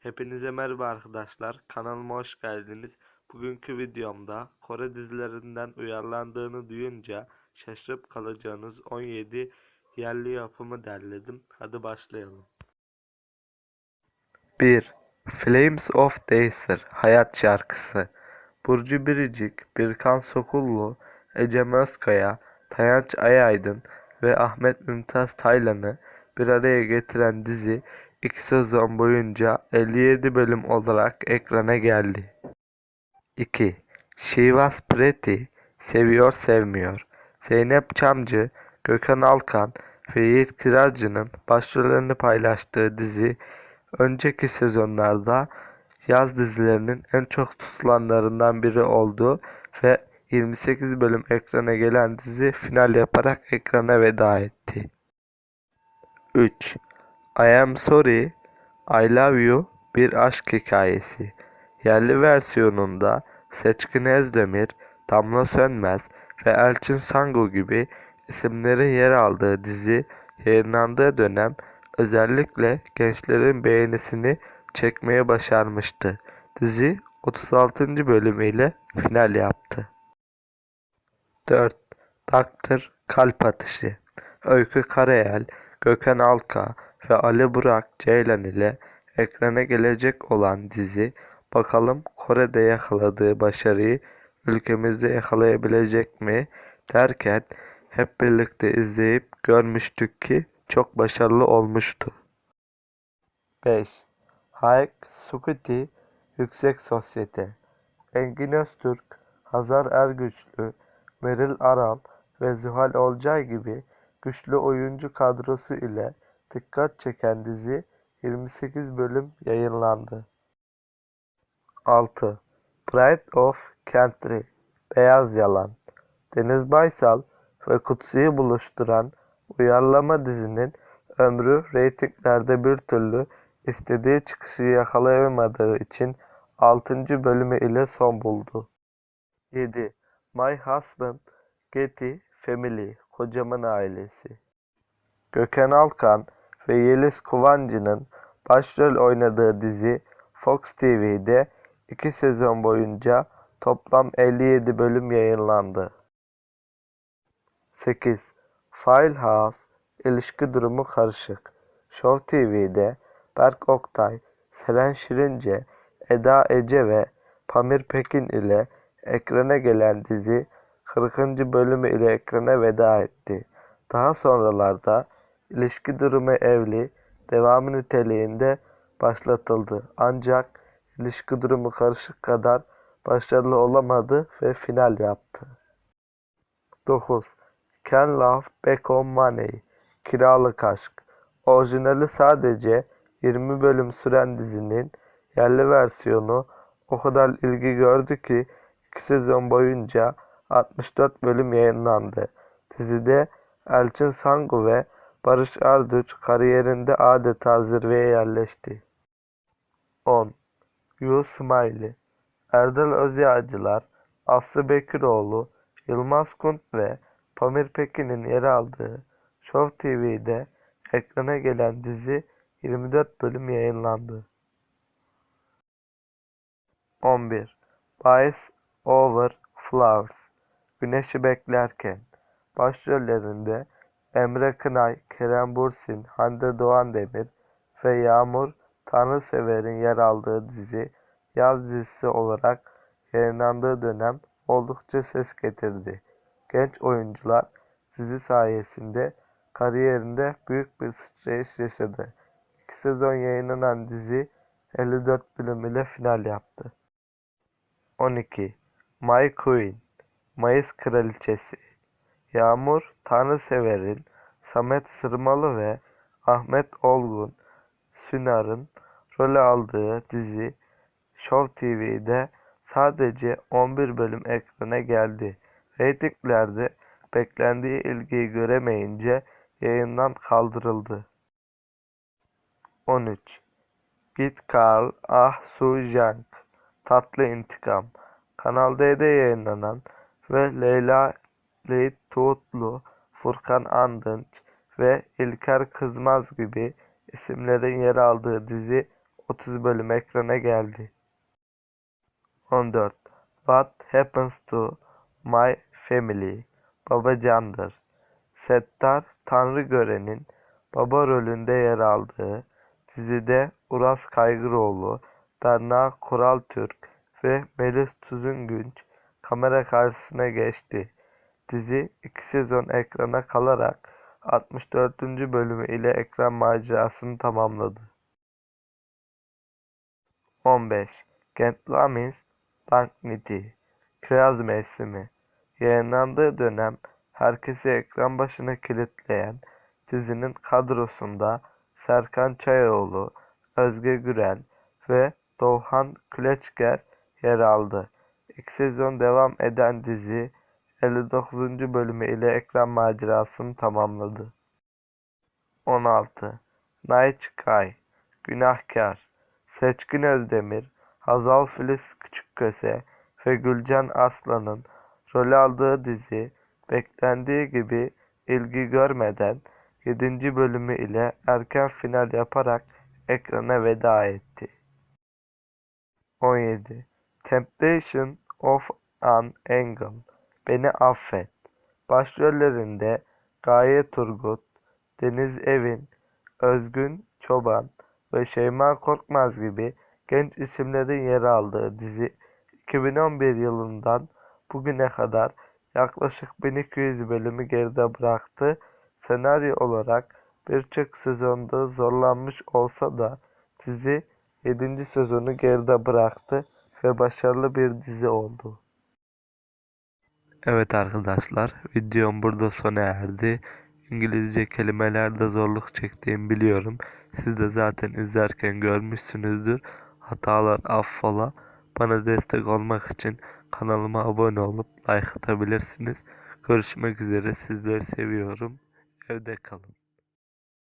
Hepinize merhaba arkadaşlar. Kanalıma hoş geldiniz. Bugünkü videomda Kore dizilerinden uyarlandığını duyunca şaşırıp kalacağınız 17 yerli yapımı derledim. Hadi başlayalım. 1. Flames of Desert Hayat Şarkısı Burcu Biricik, Birkan Sokullu, Ecem Özkaya, Tayanç Ayaydın ve Ahmet Mümtaz Taylan'ı bir araya getiren dizi iki sezon boyunca 57 bölüm olarak ekrana geldi. 2. She Was Pretty Seviyor Sevmiyor Zeynep Çamcı, Gökhan Alkan ve Yiğit Kiracı'nın başrollerini paylaştığı dizi önceki sezonlarda yaz dizilerinin en çok tutulanlarından biri oldu ve 28 bölüm ekrana gelen dizi final yaparak ekrana veda etti. 3. I Am Sorry, I Love You bir aşk hikayesi. Yerli versiyonunda Seçkin Özdemir, Damla Sönmez ve Elçin Sangu gibi isimlerin yer aldığı dizi yayınlandığı dönem özellikle gençlerin beğenisini çekmeye başarmıştı. Dizi 36. bölümüyle final yaptı. 4. Doktor Kalp Atışı Öykü Karayel, Gökhan Alka ve Ali Burak Ceylan ile ekrana gelecek olan dizi bakalım Kore'de yakaladığı başarıyı ülkemizde yakalayabilecek mi derken hep birlikte izleyip görmüştük ki çok başarılı olmuştu. 5. Hayek Sukuti Yüksek Sosyete Engin Öztürk, Hazar Ergüçlü, Meril Aral ve Zuhal Olcay gibi güçlü oyuncu kadrosu ile dikkat çeken dizi 28 bölüm yayınlandı. 6. Pride of Country Beyaz Yalan Deniz Baysal ve Kutsi'yi buluşturan uyarlama dizinin ömrü reytinglerde bir türlü istediği çıkışı yakalayamadığı için 6. bölümü ile son buldu. 7. My Husband Getty Family Kocamın Ailesi Gökhan Alkan ve Yeliz Kıvancı'nın başrol oynadığı dizi Fox TV'de 2 sezon boyunca toplam 57 bölüm yayınlandı. 8. Filehouse İlişki Durumu Karışık Show TV'de Berk Oktay, Seren Şirince, Eda Ece ve Pamir Pekin ile ekrana gelen dizi 40. bölümü ile ekrana veda etti. Daha sonralarda ilişki durumu evli devamı niteliğinde başlatıldı. Ancak ilişki durumu karışık kadar başarılı olamadı ve final yaptı. 9. Can Love Back on Money Kiralık Aşk Orijinali sadece 20 bölüm süren dizinin yerli versiyonu o kadar ilgi gördü ki 2 sezon boyunca 64 bölüm yayınlandı. Dizide Elçin Sangu ve Barış Arduç kariyerinde adeta zirveye yerleşti. 10. You Smiley Erdal Özyağcılar, Aslı Bekiroğlu, Yılmaz Kunt ve Pamir Pekin'in yer aldığı Show TV'de ekrana gelen dizi 24 bölüm yayınlandı. 11. Boys Over Flowers Güneşi Beklerken Başrollerinde Emre Kınay, Kerem Bursin, Hande Doğan Demir ve Yağmur Tanrısever'in yer aldığı dizi yaz dizisi olarak yayınlandığı dönem oldukça ses getirdi. Genç oyuncular dizi sayesinde kariyerinde büyük bir sıçrayış yaşadı. İki sezon yayınlanan dizi 54 bölüm ile final yaptı. 12. My Queen Mayıs Kraliçesi Yağmur Tanrısever'in, Samet Sırmalı ve Ahmet Olgun Sünar'ın rol aldığı dizi Show TV'de sadece 11 bölüm ekrana geldi. Reytinglerde beklendiği ilgiyi göremeyince yayından kaldırıldı. 13. Git Karl Ah Su Jang Tatlı İntikam Kanal D'de yayınlanan ve Leyla Leyit Tuğutlu, Furkan Andınç ve İlker Kızmaz gibi isimlerin yer aldığı dizi 30 bölüm ekrana geldi. 14. What Happens to My Family Babacandır. Settar Tanrıgören'in baba rolünde yer aldığı dizide Uras Kaygıroğlu, Berna Kuraltürk ve Melis Tüzüngünç kamera karşısına geçti. Dizi iki sezon ekrana kalarak 64. bölümü ile ekran macerasını tamamladı. 15. Gentleman's Bankniti Kiraz Mevsimi Yayınlandığı dönem herkesi ekran başına kilitleyen dizinin kadrosunda Serkan Çayoğlu, Özge Gürel ve Doğan Küleçker yer aldı. İlk sezon devam eden dizi 59. bölümü ile ekran macerasını tamamladı. 16. Night Sky Günahkar Seçkin Özdemir, Hazal Filiz Küçükköse ve Gülcan Aslan'ın rol aldığı dizi beklendiği gibi ilgi görmeden 7. bölümü ile erken final yaparak ekrana veda etti. 17. Temptation of an Angel Beni Affet Başrollerinde Gaye Turgut, Deniz Evin, Özgün Çoban ve Şeyma Korkmaz gibi genç isimlerin yer aldığı dizi 2011 yılından bugüne kadar yaklaşık 1200 bölümü geride bıraktı. Senaryo olarak birçok sezonda zorlanmış olsa da dizi 7. sezonu geride bıraktı ve başarılı bir dizi oldu. Evet arkadaşlar, videom burada sona erdi. İngilizce kelimelerde zorluk çektiğimi biliyorum. Siz de zaten izlerken görmüşsünüzdür. Hatalar affola. Bana destek olmak için kanalıma abone olup like atabilirsiniz. Görüşmek üzere. Sizleri seviyorum. Evde kalın.